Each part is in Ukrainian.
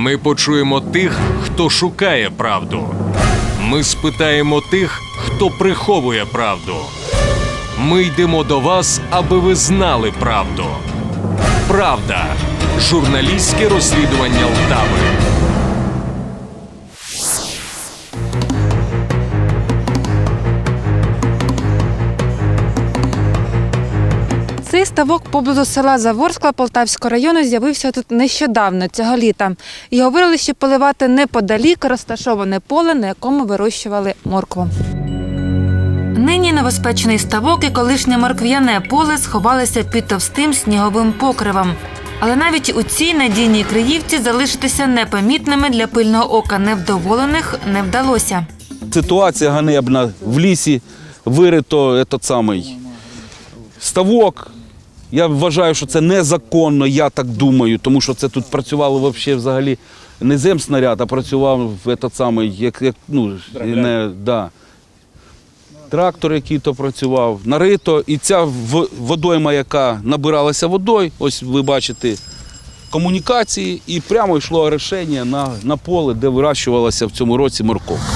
Ми почуємо тих, хто шукає правду. Ми спитаємо тих, хто приховує правду. Ми йдемо до вас, аби ви знали правду. Правда. Журналістське розслідування Лтави. Ставок поблизу села Заворскла Полтавського району з'явився тут нещодавно цього літа. І говорили, що поливати неподалік розташоване поле, на якому вирощували моркву. Нині небезпечний ставок і колишнє моркв'яне поле сховалися під товстим сніговим покривом. Але навіть у цій надійній криївці залишитися непомітними для пильного ока невдоволених не вдалося. Ситуація ганебна. В лісі вирито этот самий ставок. Я вважаю, що це незаконно, я так думаю, тому що це тут працювало вообще взагалі не земснаряд, а працював этот самий, як, як ну, не, да. трактор, який то працював, нарито. І ця водойма, яка набиралася водою, ось ви бачите, комунікації, і прямо йшло рішення на, на поле, де вирощувалася в цьому році морковка.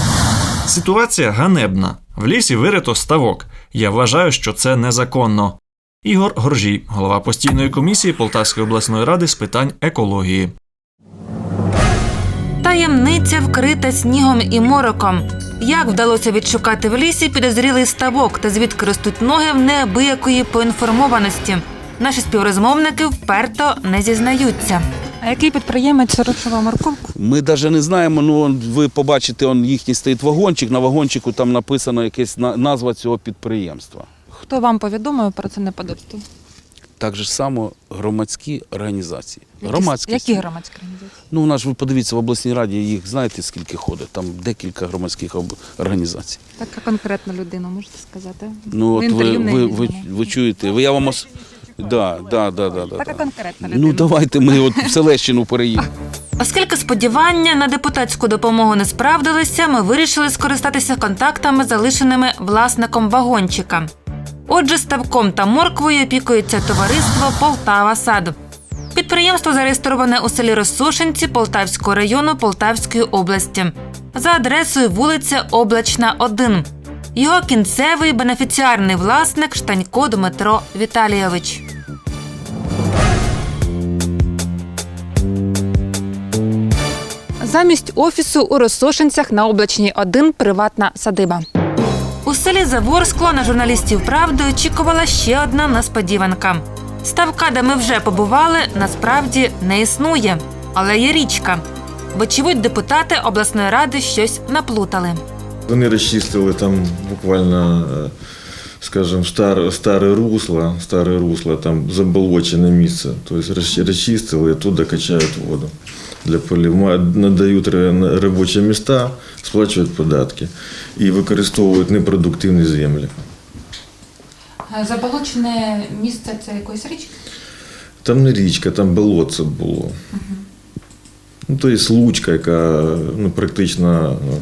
Ситуація ганебна. В лісі вирито ставок. Я вважаю, що це незаконно. Ігор Горжій, голова постійної комісії Полтавської обласної ради з питань екології. Таємниця вкрита снігом і мороком. Як вдалося відшукати в лісі підозрілий ставок та звідки ростуть ноги в неабиякої поінформованості? Наші співрозмовники вперто не зізнаються. А який підприємець вирощував морковку? Ми навіть не знаємо, ну ви побачите, он їхній стоїть вагончик, на вагончику там написано якась на- назва цього підприємства. Хто вам повідомив про це неподобство? Так же само громадські організації. Громадські. Які громадські організації? Ну, у нас ж ви подивіться, в обласній раді їх знаєте, скільки ходить? Там декілька громадських організацій. Така конкретна людина, можете сказати? Ну, от ви, ви, ви, ви чуєте, ви я вам ос... да, да, да, да, да, Така да. конкретна людина. Ну давайте ми от в Селещину переїдемо. Оскільки сподівання на депутатську допомогу не справдилися, ми вирішили скористатися контактами, залишеними власником вагончика. Отже, ставком та морквою опікується товариство Полтава Сад. Підприємство зареєстроване у селі Розсушенці Полтавського району Полтавської області за адресою вулиця Облачна, 1. Його кінцевий бенефіціарний власник Штанько Дмитро Віталійович. Замість офісу у Розсошенцях на облачній 1 приватна садиба. У селі Заворскло на журналістів правди очікувала ще одна несподіванка. Ставка, де ми вже побували, насправді не існує, але є річка. Вочевидь, депутати обласної ради щось наплутали. Вони розчистили там буквально, е, скажімо, старе, старе русло, старе русло, там заболочене місце. Тобто розчи- розчистили і туди качають воду для полів. Надають робочі міста, сплачують податки і використовують непродуктивні землі. Заболочене місце це якоїсь річки? Там не річка, там болотце було. Ну, то є лучка, яка ну, практично ну,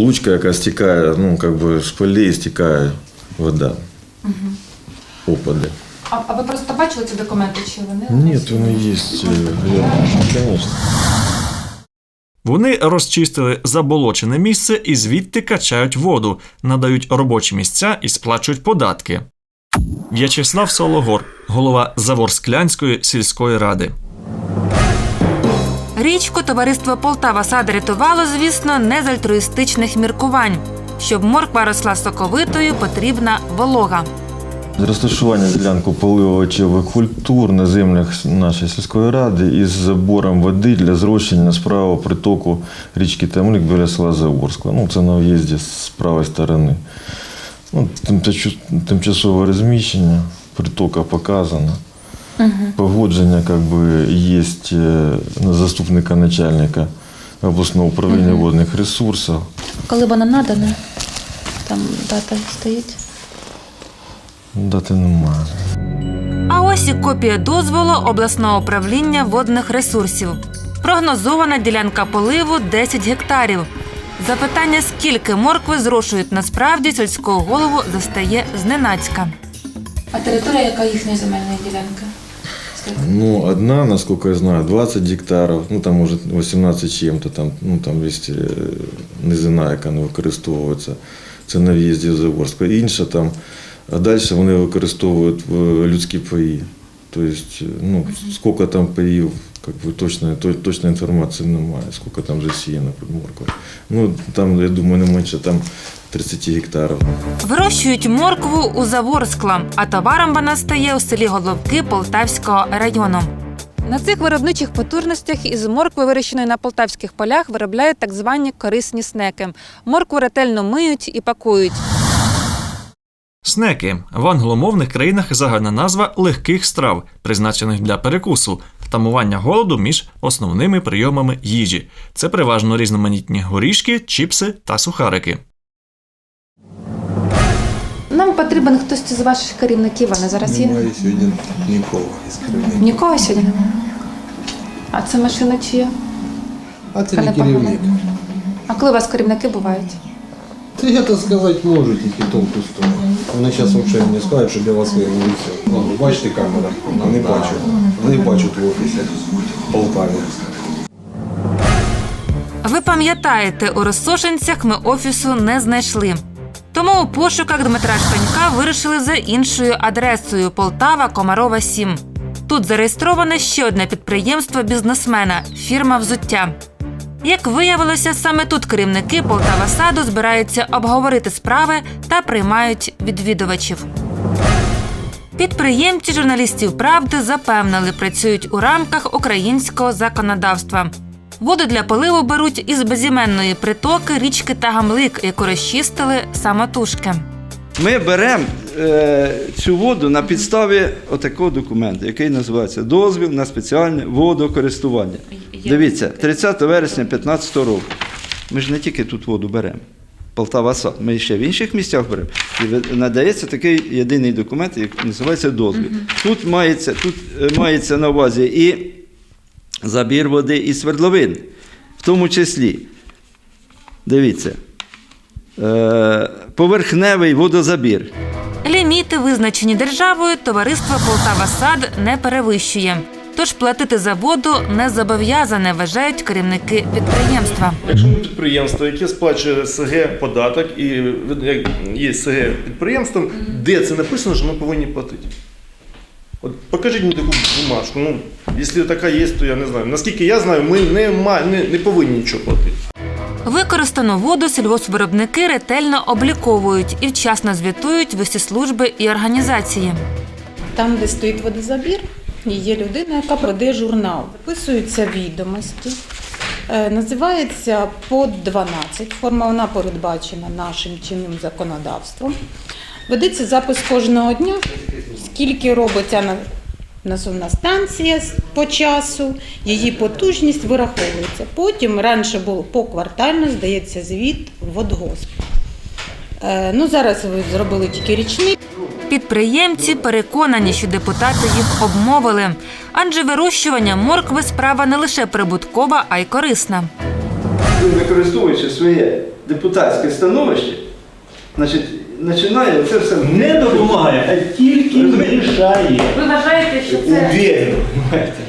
лучка, яка стікає, ну, как би з полей стікає вода. Опади. А, а ви просто бачили ці документи? Чи вони Ні, воно є. Звісно. Вони розчистили заболочене місце і звідти качають воду, надають робочі місця і сплачують податки. В'ячеслав Сологор, голова Заворсклянської сільської ради. Річку товариство Полтава Сад рятувало, звісно, не з альтруїстичних міркувань. Щоб морква росла соковитою, потрібна волога. Розташування ділянку поливовичевих культур на землях нашої сільської ради із забором води для зрощення з правого притоку річки Тамлик біля села Заворська. Ну, це на в'їзді з правої сторони. Ну, тимчасове розміщення, притока показано. Погодження как би, є е, на заступника начальника обласного управління водних ресурсів. Коли вона надана, там дата стоїть. Дати немає. А ось і копія дозволу обласного управління водних ресурсів. Прогнозована ділянка поливу 10 гектарів. Запитання, скільки моркви зрошують насправді сільського голову, застає зненацька. А територія, яка їхня земельна ділянка? Ну, одна, насколько я знаю, 20 гектарів, ну там може 18 чим-то, там, ну там є е, низина, яка не використовується. Це на в'їзді в Заворську. Інша там, а далі вони використовують в людські паї. Тобто, ну, скільки там паїв, как бы точної, то- точної інформації немає, скільки там засіяно під морквою. Ну, там, я думаю, не менше там 30 гектарів. Вирощують моркву у Заворскла, а товаром вона стає у селі Головки Полтавського району. На цих виробничих потужностях із моркви, вирощеної на полтавських полях, виробляють так звані корисні снеки. Моркву ретельно миють і пакують. Снеки в англомовних країнах загальна назва легких страв, призначених для перекусу, втамування голоду між основними прийомами їжі. Це переважно різноманітні горішки, чіпси та сухарики. Нам потрібен хтось з ваших керівників, вони зараз є. Немає сьогодні нікого із керівників. Нікого сьогодні немає. А це машина чия? А це не керівник. А коли у вас керівники бувають? Так сказати можу, тільки в тому. Вони зараз взагалі мені скажуть, щоб я вас виявив. Бачите камера? Не бачу. Не бачу в офісі. В Полтаві. Ви пам'ятаєте, у розсошенцях ми офісу не знайшли. Тому у пошуках Дмитра Шпанька вирішили за іншою адресою Полтава Комарова 7. Тут зареєстроване ще одне підприємство бізнесмена фірма взуття. Як виявилося, саме тут керівники Полтава Саду збираються обговорити справи та приймають відвідувачів. Підприємці журналістів правди запевнили, працюють у рамках українського законодавства. Воду для поливу беруть із безіменної притоки річки Тагамлик, яку розчистили самотужки. Ми беремо цю воду на підставі отакого документу, який називається Дозвіл на спеціальне водокористування. Дивіться, 30 вересня 2015 року. Ми ж не тільки тут воду беремо. Полтава сад. Ми ще в інших місцях беремо. І надається такий єдиний документ, який називається дозвіл. Тут мається, тут е, мається на увазі і забір води і свердловин, в тому числі. Дивіться. Е, поверхневий водозабір. Ліміти, визначені державою, товариство Полтава Сад не перевищує. Тож платити за воду не зобов'язане, вважають керівники підприємства. Якщо ми підприємство, яке сплачує СГ податок і є СГ підприємством, де це написано, що ми повинні платити? От покажіть мені таку бумажку. Ну, якщо така є, то я не знаю. Наскільки я знаю, ми не, не, не повинні нічого платити. Використану воду сільгоспвиробники ретельно обліковують і вчасно звітують в усі служби і організації. Там, де стоїть водозабір, є людина, яка веде журнал. Виписуються відомості. Е, Називається под 12. Форма вона передбачена нашим чинним законодавством. Ведеться запис кожного дня, скільки робиться насувна станція по часу, її потужність вираховується. Потім раніше було поквартально, здається, звіт в водгосп. Е, Ну, зараз ви зробили тільки річний. Підприємці переконані, що депутати їх обмовили, адже вирощування моркви справа не лише прибуткова, а й корисна. Використовуючи своє депутатське становище, значить, починає це все Не допомагає, а тільки мішає. Ви вважаєте, що Уверен.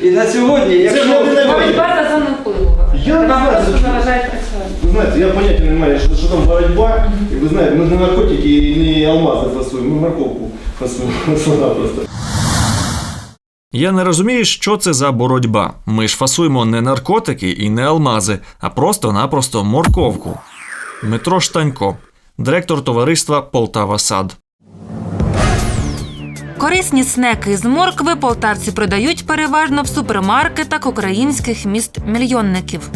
І на сьогодні, якщо Це не навіть. за зону впливу? Я не знаю, що. Ви знаєте, я поняття не маю, що, що там боротьба. І ви знаєте, ми не наркотики і не алмази фасуємо, ми морковку фасуємо просто. Я не розумію, що це за боротьба. Ми ж фасуємо не наркотики і не алмази, а просто-напросто морковку. Дмитро Штанько, директор товариства Полтава Сад. Корисні снеки з моркви полтавці продають переважно в супермаркетах українських міст-мільйонників.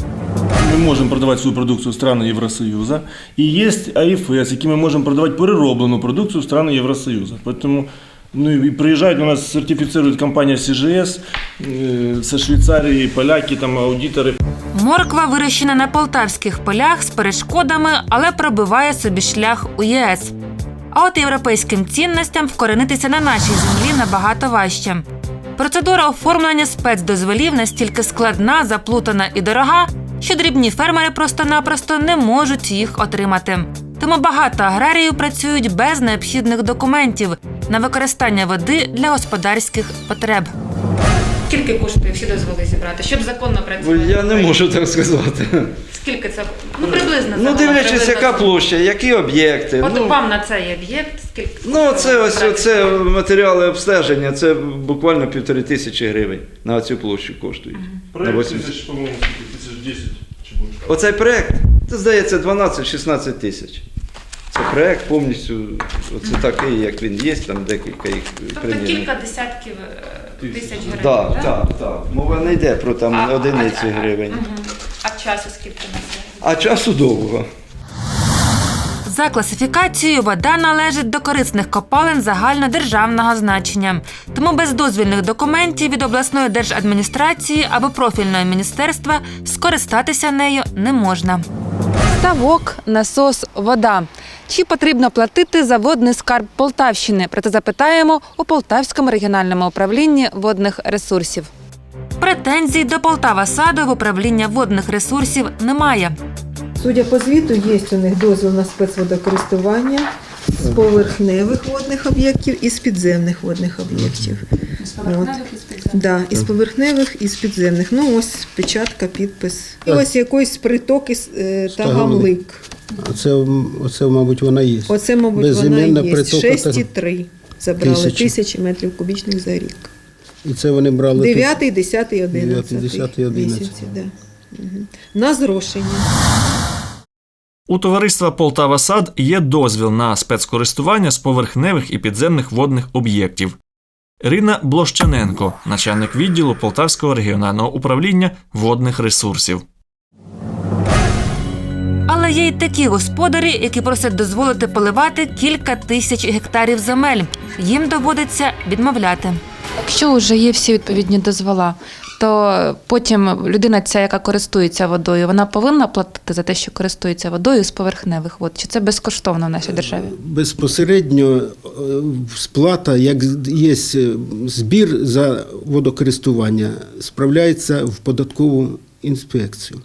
Ми можемо продавати свою продукцію в страни Євросоюзу. І є АІФС, які ми можемо продавати перероблену продукцію в Євросоюзу. Тому ну, і приїжджають у нас, сертифіцирують компанія CGS, е, з Швейцарії, поляки, там аудитори. Морква вирощена на полтавських полях з перешкодами, але пробиває собі шлях у ЄС. А от європейським цінностям вкоренитися на нашій землі набагато важче. Процедура оформлення спецдозволів настільки складна, заплутана і дорога, що дрібні фермери просто-напросто не можуть їх отримати. Тому багато аграріїв працюють без необхідних документів на використання води для господарських потреб. Скільки коштує всі дозволи зібрати, щоб законно працювати? я не можу так сказати. Скільки це? Ну, приблизно. Ну, дивлячись, приблизно яка площа, які об'єкти. От Ну, вам на цей об'єкт скільки? Ну, це ось це матеріали обстеження, це буквально півтори тисячі гривень на цю площу коштують. На 80. тисяч, по-моєму, тисяч 10 чи більше. Оцей проект, це здається 12-16 тисяч. Це проект повністю, оце такий, як він є, там декілька їх Тобто прийняли. кілька десятків е, тисяч гривень. Так, да? так, так. Мова не йде про там А- одиниці а- гривень. Мгм. А часу скільки на це? А часу довго. За класифікацією вода належить до корисних копалин загальнодержавного значення. Тому без дозвільних документів від обласної держадміністрації або профільного міністерства скористатися нею не можна. Ставок, насос, вода. Чи потрібно платити за водний скарб Полтавщини? Про це запитаємо у Полтавському регіональному управлінні водних ресурсів. Претензій до Полтава саду в управління водних ресурсів немає. Судя по звіту, є у них дозвіл на спецводокористування з поверхневих водних об'єктів і з підземних водних об'єктів. От. Да, із поверхневих і з підземних. Ну ось печатка, підпис. І ось якийсь приток із е, Тагамлик. Оце, оце, мабуть, вона є. Оце, мабуть, вона Безіменна і є. 6,3 забрали Тисячі. тисячі метрів кубічних за рік. І це вони брали. 9, 10, 11 10, 11. місяці. Да. Мгм. На зрошення. У товариства Полтава Сад є дозвіл на спецкористування з поверхневих і підземних водних об'єктів. Ірина Блощаненко, начальник відділу Полтавського регіонального управління водних ресурсів. Є й такі господарі, які просять дозволити поливати кілька тисяч гектарів земель. Їм доводиться відмовляти. Якщо вже є всі відповідні дозвола, то потім людина, ця, яка користується водою, вона повинна платити за те, що користується водою з поверхневих вод. Чи це безкоштовно в нашій державі? Безпосередньо е, сплата, як є е, збір за водокористування, справляється в податкову інспекцію.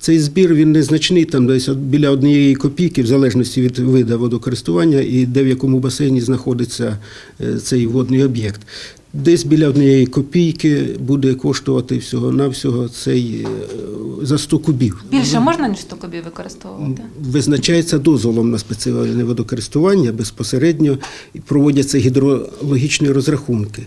Цей збір він незначний, там десь біля однієї копійки, в залежності від виду водокористування і де в якому басейні знаходиться е, цей водний об'єкт. Десь біля однієї копійки буде коштувати всього-навсього цей е, за 100 кубів. Більше можна ніж 100 кубів використовувати? Визначається дозволом на спеціальне водокористування безпосередньо проводяться гідрологічні розрахунки.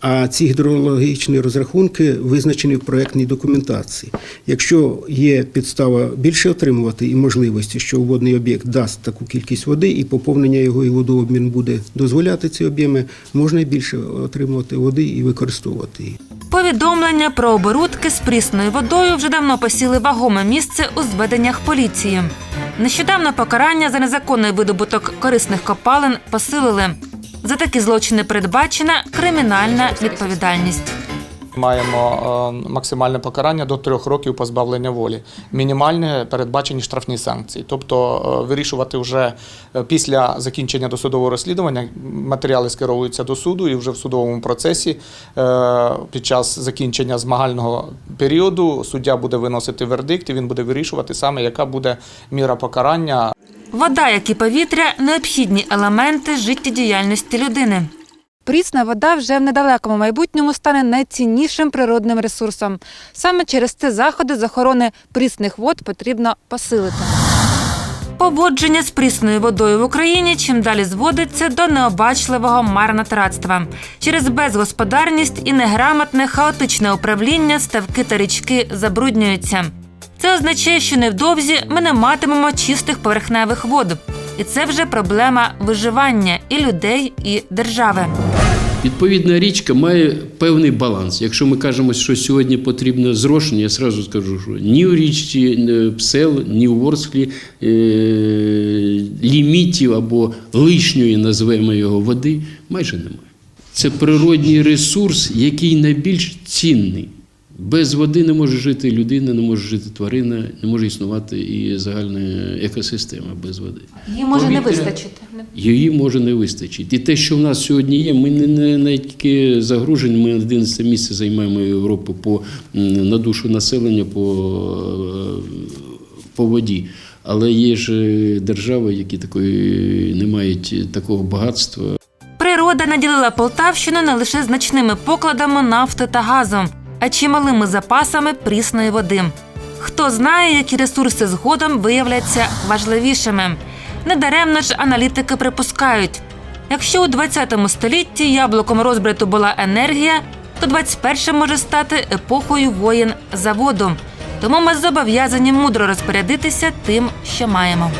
А ці гідрологічні розрахунки визначені в проєктній документації. Якщо є підстава більше отримувати і можливості, що водний об'єкт дасть таку кількість води, і поповнення його і водообмін буде дозволяти ці об'єми, можна і більше отримувати води і використовувати її. Повідомлення про оборудки з прісною водою вже давно посіли вагоме місце у зведеннях поліції. Нещодавно покарання за незаконний видобуток корисних копалин посилили. За такі злочини передбачена кримінальна відповідальність. Маємо е, максимальне покарання до трьох років позбавлення волі. Мінімальне передбачені штрафні санкції. Тобто е, вирішувати вже е, після закінчення досудового розслідування матеріали скеровуються до суду і вже в судовому процесі під час закінчення змагального періоду суддя буде виносити вердикт і він буде вирішувати саме, яка буде міра покарання Вода, як і повітря необхідні елементи життєдіяльності людини. Прісна вода вже в недалекому майбутньому стане найціннішим природним ресурсом. Саме через це заходи з охорони прісних вод потрібно посилити. Поводження з прісною водою в Україні чим далі зводиться до необачливого марнотратства. Через безгосподарність і неграмотне хаотичне управління ставки та річки забруднюються. Це означає, що невдовзі ми не матимемо чистих поверхневих вод. І це вже проблема виживання і людей, і держави. Відповідна річка має певний баланс. Якщо ми кажемо, що сьогодні потрібно зрошення, я одразу скажу, що ні у річці е, Псел, ні у Ворсклі е, лімітів або лишньої, назвемо його, води майже немає. Це природній ресурс, який найбільш цінний. Без води не може жити людина, не може жити тварина, не може існувати і загальна екосистема без води. Її може не вистачити. Її може не вистачити. І те, що в нас сьогодні є, ми не, не, не тільки загружені, ми 11 місце займаємо Європу по на душу населення по, е, по воді. Але є ж е, держави, які такої не мають такого багатства. Природа Природа наділила Полтавщину не лише значними покладами нафти та газу, а чималими запасами прісної води. Хто знає, які ресурси згодом виявляться важливішими. Недаремно ж аналітики припускають, якщо у 20 столітті яблуком розбриту була енергія, то 21 може стати епохою воєн за воду. Тому ми зобов'язані мудро розпорядитися тим, що маємо.